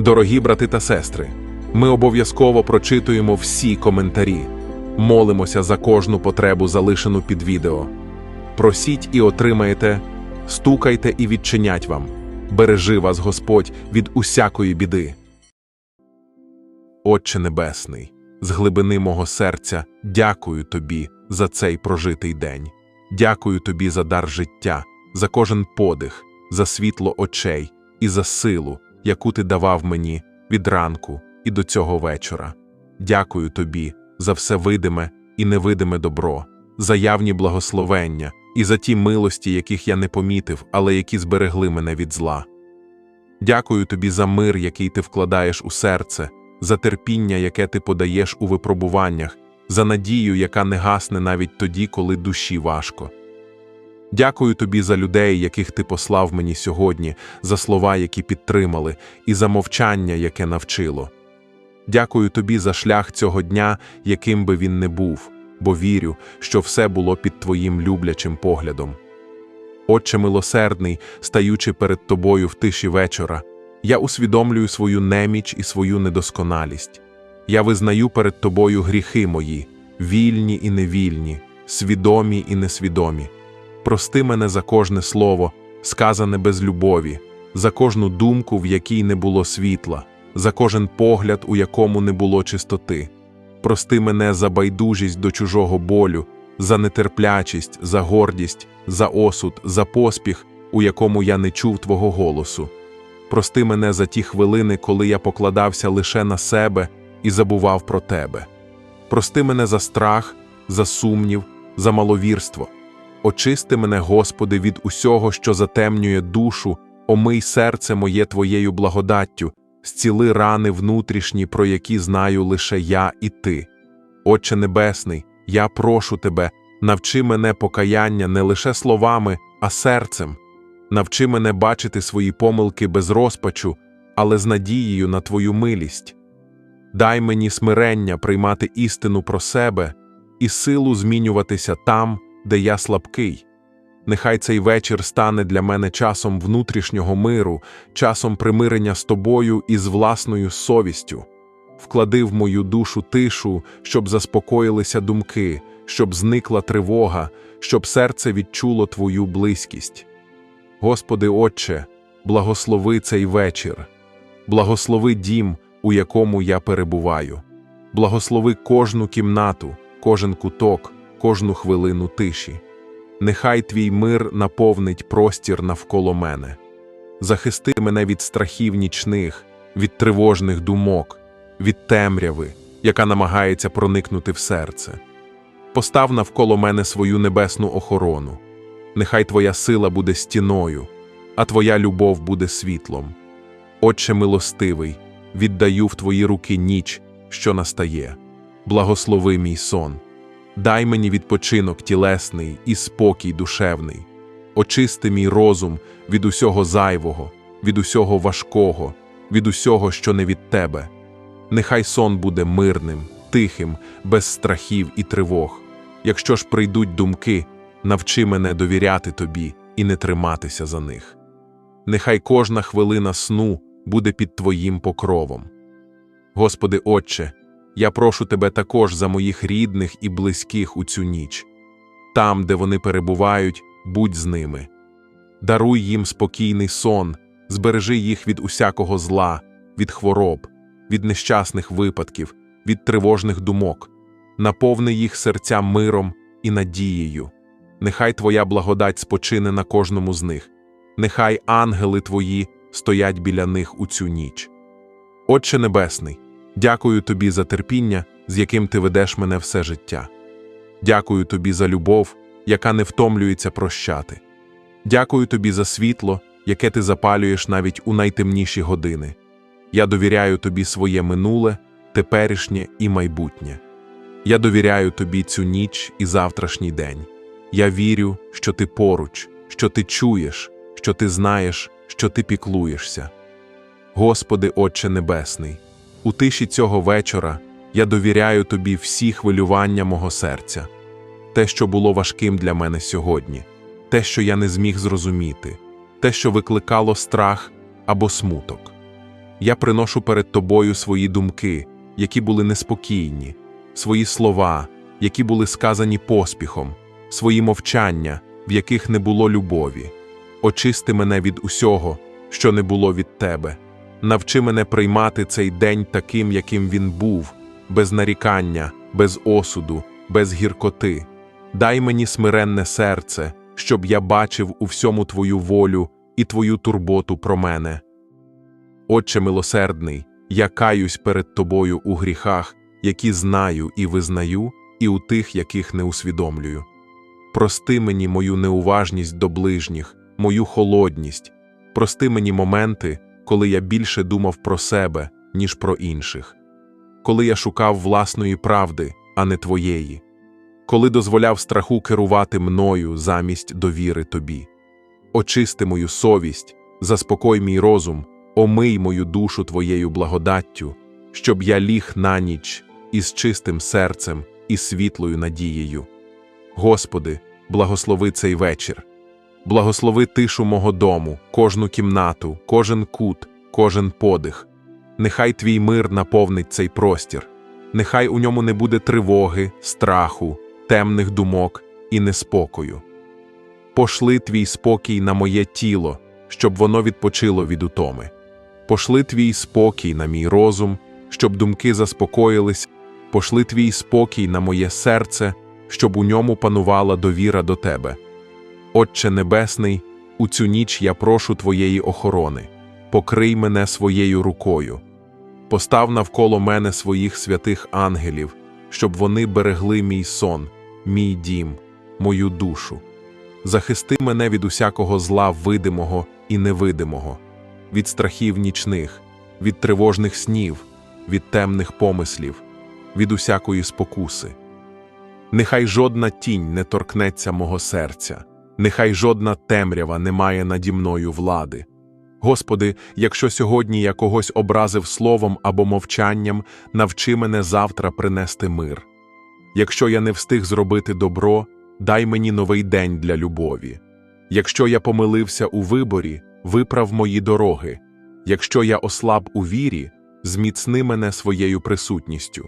Дорогі брати та сестри, ми обов'язково прочитуємо всі коментарі, молимося за кожну потребу, залишену під відео. Просіть і отримаєте, стукайте і відчинять вам. Бережи вас Господь від усякої біди. Отче Небесний, з глибини мого серця дякую Тобі за цей прожитий день. Дякую Тобі за дар життя, за кожен подих, за світло очей і за силу, яку Ти давав мені від ранку і до цього вечора. Дякую Тобі за все видиме і невидиме добро, за явні благословення і за ті милості, яких я не помітив, але які зберегли мене від зла. Дякую тобі за мир, який ти вкладаєш у серце, за терпіння, яке ти подаєш у випробуваннях, за надію, яка не гасне навіть тоді, коли душі важко. Дякую тобі за людей, яких ти послав мені сьогодні, за слова, які підтримали, і за мовчання, яке навчило. Дякую тобі за шлях цього дня, яким би він не був, бо вірю, що все було під твоїм люблячим поглядом. Отче милосердний, стаючи перед тобою в тиші вечора, я усвідомлюю свою неміч і свою недосконалість. Я визнаю перед тобою гріхи мої, вільні і невільні, свідомі і несвідомі. Прости мене за кожне слово, сказане без любові, за кожну думку, в якій не було світла, за кожен погляд, у якому не було чистоти. Прости мене за байдужість до чужого болю, за нетерплячість, за гордість, за осуд, за поспіх, у якому я не чув Твого голосу. Прости мене за ті хвилини, коли я покладався лише на себе і забував про Тебе. Прости мене за страх, за сумнів, за маловірство. Очисти мене, Господи, від усього, що затемнює душу, омий серце моє Твоєю благодаттю, зціли рани внутрішні, про які знаю лише я і Ти. Отче Небесний, я прошу Тебе, навчи мене покаяння не лише словами, а серцем. Навчи мене бачити свої помилки без розпачу, але з надією на Твою милість. Дай мені смирення приймати істину про себе і силу змінюватися там, де я слабкий. Нехай цей вечір стане для мене часом внутрішнього миру, часом примирення з тобою і з власною совістю. Вклади в мою душу тишу, щоб заспокоїлися думки, щоб зникла тривога, щоб серце відчуло Твою близькість. Господи Отче, благослови цей вечір, благослови дім, у якому я перебуваю, благослови кожну кімнату, кожен куток, кожну хвилину тиші. Нехай твій мир наповнить простір навколо мене. Захисти мене від страхів нічних, від тривожних думок, від темряви, яка намагається проникнути в серце. Постав навколо мене свою небесну охорону. Нехай твоя сила буде стіною, а твоя любов буде світлом. Отче милостивий, віддаю в твої руки ніч, що настає. Благослови мій сон. Дай мені відпочинок тілесний і спокій душевний. Очисти мій розум від усього зайвого, від усього важкого, від усього, що не від тебе. Нехай сон буде мирним, тихим, без страхів і тривог. Якщо ж прийдуть думки, навчи мене довіряти тобі і не триматися за них. Нехай кожна хвилина сну буде під Твоїм покровом. Господи Отче, я прошу Тебе також за моїх рідних і близьких у цю ніч. Там, де вони перебувають, будь з ними. Даруй їм спокійний сон, збережи їх від усякого зла, від хвороб, від нещасних випадків, від тривожних думок, наповни їх серця миром і надією. Нехай Твоя благодать спочине на кожному з них, нехай ангели Твої стоять біля них у цю ніч. Отче Небесний, дякую Тобі за терпіння, з яким Ти ведеш мене все життя. Дякую Тобі за любов, яка не втомлюється прощати. Дякую Тобі за світло, яке ти запалюєш навіть у найтемніші години. Я довіряю Тобі своє минуле, теперішнє і майбутнє. Я довіряю Тобі цю ніч і завтрашній день. Я вірю, що ти поруч, що ти чуєш, що ти знаєш, що ти піклуєшся. Господи, Отче Небесний, у тиші цього вечора я довіряю Тобі всі хвилювання мого серця, те, що було важким для мене сьогодні, те, що я не зміг зрозуміти, те, що викликало страх або смуток. Я приношу перед тобою свої думки, які були неспокійні, свої слова, які були сказані поспіхом, свої мовчання, в яких не було любові. Очисти мене від усього, що не було від тебе. Навчи мене приймати цей день таким, яким він був, без нарікання, без осуду, без гіркоти. Дай мені смиренне серце, щоб я бачив у всьому твою волю і твою турботу про мене. Отче милосердний, я каюсь перед тобою у гріхах, які знаю і визнаю, і у тих, яких не усвідомлюю. Прости мені мою неуважність до ближніх, мою холодність, прости мені моменти, коли я більше думав про себе, ніж про інших, коли я шукав власної правди, а не твоєї, коли дозволяв страху керувати мною замість довіри тобі. Очисти мою совість, заспокой мій розум, омий мою душу твоєю благодаттю, щоб я ліг на ніч із чистим серцем і світлою надією. Господи, благослови цей вечір. Благослови тишу мого дому, кожну кімнату, кожен кут, кожен подих. Нехай твій мир наповнить цей простір, нехай у ньому не буде тривоги, страху, темних думок і неспокою. Пошли твій спокій на моє тіло, щоб воно відпочило від утоми. Пошли твій спокій на мій розум, щоб думки заспокоїлись, пошли твій спокій на моє серце, щоб у ньому панувала довіра до тебе. Отче Небесний, у цю ніч я прошу Твоєї охорони, покрий мене своєю рукою, постав навколо мене своїх святих ангелів, щоб вони берегли мій сон, мій дім, мою душу. Захисти мене від усякого зла видимого і невидимого, від страхів нічних, від тривожних снів, від темних помислів, від усякої спокуси. Нехай жодна тінь не торкнеться мого серця, нехай жодна темрява не має наді мною влади. Господи, якщо сьогодні я когось образив словом або мовчанням, навчи мене завтра принести мир. Якщо я не встиг зробити добро, дай мені новий день для любові. Якщо я помилився у виборі, виправ мої дороги. Якщо я ослаб у вірі, зміцни мене своєю присутністю.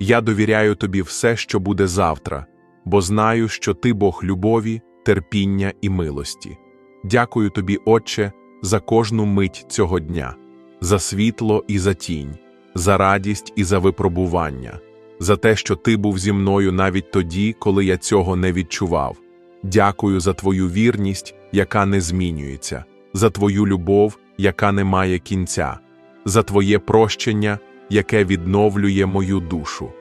Я довіряю тобі все, що буде завтра, бо знаю, що ти Бог любові, терпіння і милості. Дякую тобі, Отче, за кожну мить цього дня, за світло і за тінь, за радість і за випробування, за те, що ти був зі мною навіть тоді, коли я цього не відчував. Дякую за твою вірність, яка не змінюється, за твою любов, яка не має кінця, за твоє прощення, яке відновлює мою душу.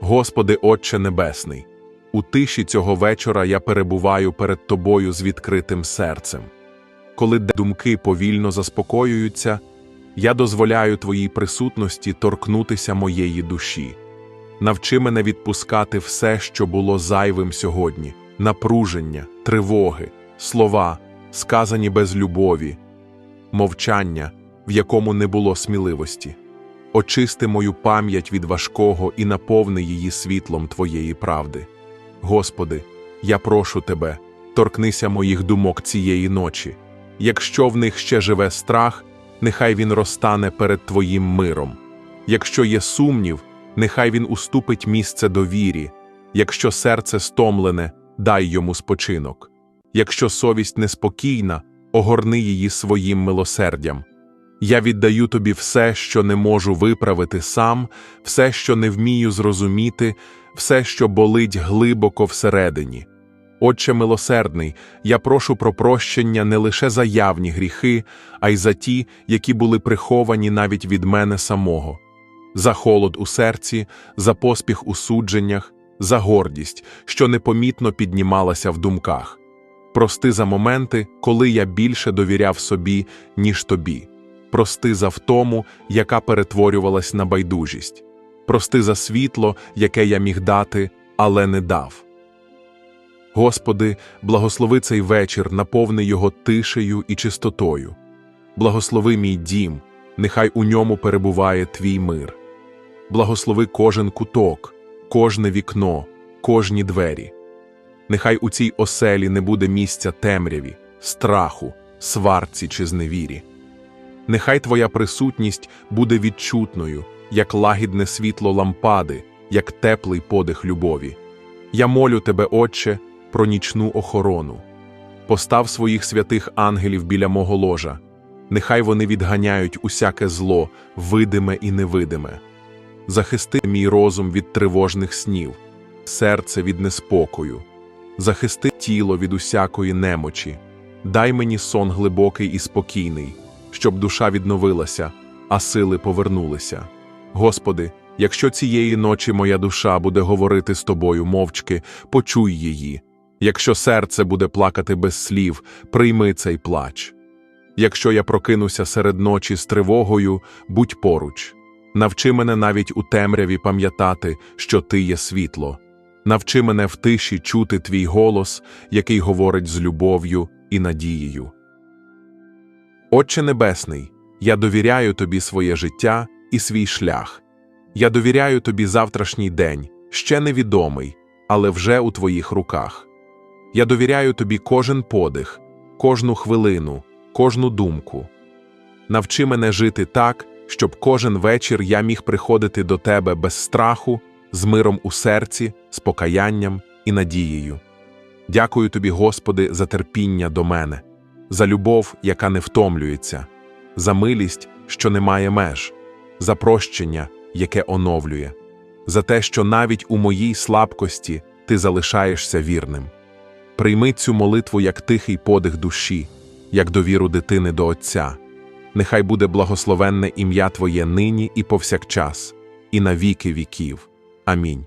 Господи, Отче Небесний, у тиші цього вечора я перебуваю перед Тобою з відкритим серцем. Коли думки повільно заспокоюються, я дозволяю Твоїй присутності торкнутися моєї душі. Навчи мене відпускати все, що було зайвим сьогодні, напруження, тривоги, слова, сказані без любові, мовчання, в якому не було сміливості. Очисти мою пам'ять від важкого і наповни її світлом Твоєї правди. Господи, я прошу Тебе, торкнися моїх думок цієї ночі. Якщо в них ще живе страх, нехай він розтане перед Твоїм миром. Якщо є сумнів, нехай він уступить місце довірі. Якщо серце стомлене, дай йому спочинок. Якщо совість неспокійна, огорни її своїм милосердям. Я віддаю тобі все, що не можу виправити сам, все, що не вмію зрозуміти, все, що болить глибоко всередині. Отче милосердний, я прошу про прощення не лише за явні гріхи, а й за ті, які були приховані навіть від мене самого, за холод у серці, за поспіх у судженнях, за гордість, що непомітно піднімалася в думках. Прости за моменти, коли я більше довіряв собі, ніж тобі. Прости за втому, яка перетворювалась на байдужість. Прости за світло, яке я міг дати, але не дав. Господи, благослови цей вечір, наповни його тишею і чистотою. Благослови мій дім, нехай у ньому перебуває твій мир. Благослови кожен куток, кожне вікно, кожні двері. Нехай у цій оселі не буде місця темряві, страху, сварці чи зневірі. Нехай Твоя присутність буде відчутною, як лагідне світло лампади, як теплий подих любові. Я молю Тебе, Отче, про нічну охорону. Постав своїх святих ангелів біля мого ложа. Нехай вони відганяють усяке зло, видиме і невидиме. Захисти мій розум від тривожних снів, серце від неспокою, захисти тіло від усякої немочі. Дай мені сон глибокий і спокійний, щоб душа відновилася, а сили повернулися. Господи, якщо цієї ночі моя душа буде говорити з тобою мовчки, почуй її. Якщо серце буде плакати без слів, прийми цей плач. Якщо я прокинуся серед ночі з тривогою, будь поруч. Навчи мене навіть у темряві пам'ятати, що ти є світло. Навчи мене в тиші чути твій голос, який говорить з любов'ю і надією. Отче Небесний, я довіряю тобі своє життя і свій шлях. Я довіряю тобі завтрашній день, ще невідомий, але вже у твоїх руках. Я довіряю тобі кожен подих, кожну хвилину, кожну думку. Навчи мене жити так, щоб кожен вечір я міг приходити до тебе без страху, з миром у серці, з покаянням і надією. Дякую тобі, Господи, за терпіння до мене, за любов, яка не втомлюється, за милість, що не має меж, за прощення, яке оновлює, за те, що навіть у моїй слабкості ти залишаєшся вірним. Прийми цю молитву як тихий подих душі, як довіру дитини до Отця. Нехай буде благословенне ім'я Твоє нині і повсякчас, і на віки віків. Амінь.